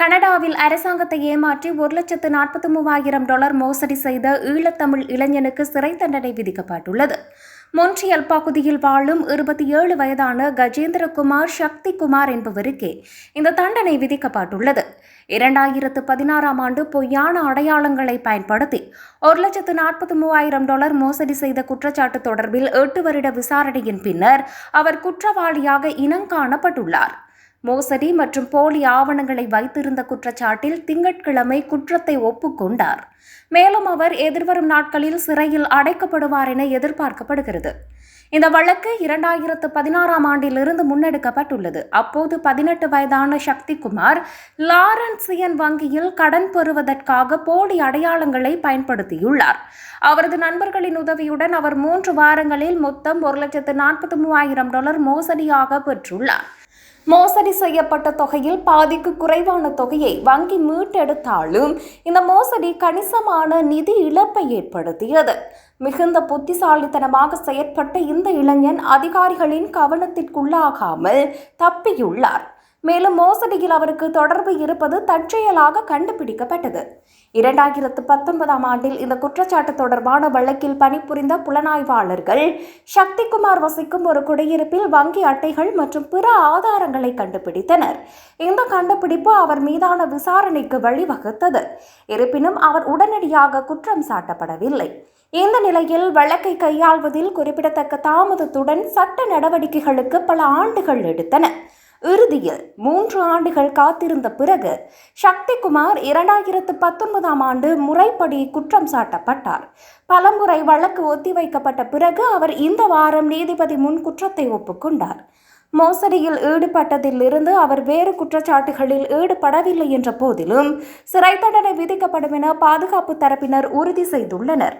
கனடாவில் அரசாங்கத்தை ஏமாற்றி ஒரு லட்சத்து நாற்பத்தி மூவாயிரம் டாலர் மோசடி செய்த ஈழத்தமிழ் இளைஞனுக்கு சிறை தண்டனை விதிக்கப்பட்டுள்ளது. மொன்றியல் பகுதியில் வாழும் இருபத்தி ஏழு வயதான கஜேந்திரகுமார் சக்திகுமார் என்பவருக்கே இந்த தண்டனை விதிக்கப்பட்டுள்ளது. இரண்டாயிரத்து பதினாறாம் ஆண்டு பொய்யான அடையாளங்களை பயன்படுத்தி ஒரு லட்சத்து நாற்பத்தி மூவாயிரம் டாலர் மோசடி செய்த குற்றச்சாட்டு தொடர்பில் எட்டு வருட விசாரணையின் பின்னர் அவர் குற்றவாளியாக இனங்காணப்பட்டுள்ளார் மோசடி மற்றும் போலி ஆவணங்களை வைத்திருந்த குற்றச்சாட்டில் திங்கட்கிழமை குற்றத்தை ஒப்புக்கொண்டார். மேலும் அவர் எதிர்வரும் நாட்களில் சிறையில் அடைக்கப்படுவார் என எதிர்பார்க்கப்படுகிறது. இந்த வழக்கு இரண்டாயிரத்து பதினாறாம் ஆண்டிலிருந்து முன்னெடுக்கப்பட்டுள்ளது. அப்போது பதினெட்டு வயதான சக்திகுமார் லாரன்சியன் வங்கியில் கடன் பெறுவதற்காக போலி அடையாளங்களை பயன்படுத்தியுள்ளார். அவரது நண்பர்களின் உதவியுடன் அவர் மூன்று வாரங்களில் மொத்தம் ஒரு லட்சத்து நாற்பத்தி மூவாயிரம் டாலர் மோசடியாக பெற்றுள்ளார். மோசடி செய்யப்பட்ட தொகையில் பாதிக்கு குறைவான தொகையை வங்கி மீட்டெடுத்தாலும் இந்த மோசடி கணிசமான நிதி இழப்பை ஏற்படுத்தியது. மிகுந்த புத்திசாலித்தனமாக செயற்பட்ட இந்த இளைஞன் அதிகாரிகளின் கவனத்திற்குள்ளாகாமல் தப்பியுள்ளார். மேலும் மோசடியில் அவருக்கு தொடர்பு இருப்பது தற்செயலாக கண்டுபிடிக்கப்பட்டது. இரண்டாயிரத்து பத்தொன்பதாம் ஆண்டில் இந்த குற்றச்சாட்டு தொடர்பான வழக்கில் பணிபுரிந்த புலனாய்வாளர்கள் சக்திகுமார் வசிக்கும் ஒரு குடியிருப்பில் வங்கி அட்டைகள் மற்றும் பிற ஆதாரங்களை கண்டுபிடித்தனர். இந்த கண்டுபிடிப்பு அவர் மீதான விசாரணைக்கு வழிவகுத்தது. இருப்பினும் அவர் உடனடியாக குற்றம் சாட்டப்படவில்லை. இந்த நிலையில் வழக்கை கையாள்வதில் குறிப்பிடத்தக்க தாமதத்துடன் சட்ட நடவடிக்கைகளுக்கு பல ஆண்டுகள் எடுத்தன. இறுதியில் மூன்று ஆண்டுகள் காத்திருந்த பிறகு சக்திகுமார் இரண்டாயிரத்து பத்தொன்பதாம் ஆண்டு முறைப்படி குற்றம் சாட்டப்பட்டார். பலமுறை வழக்கு ஒத்திவைக்கப்பட்ட பிறகு அவர் இந்த வாரம் நீதிபதி முன் குற்றத்தை ஒப்புக்கொண்டார். மோசடியில் ஈடுபட்டதிலிருந்து அவர் வேறு குற்றச்சாட்டுகளில் ஈடுபடவில்லை என்ற போதிலும் சிறை தண்டனை விதிக்கப்படும் என பாதுகாப்பு தரப்பினர் உறுதி செய்துள்ளனர்.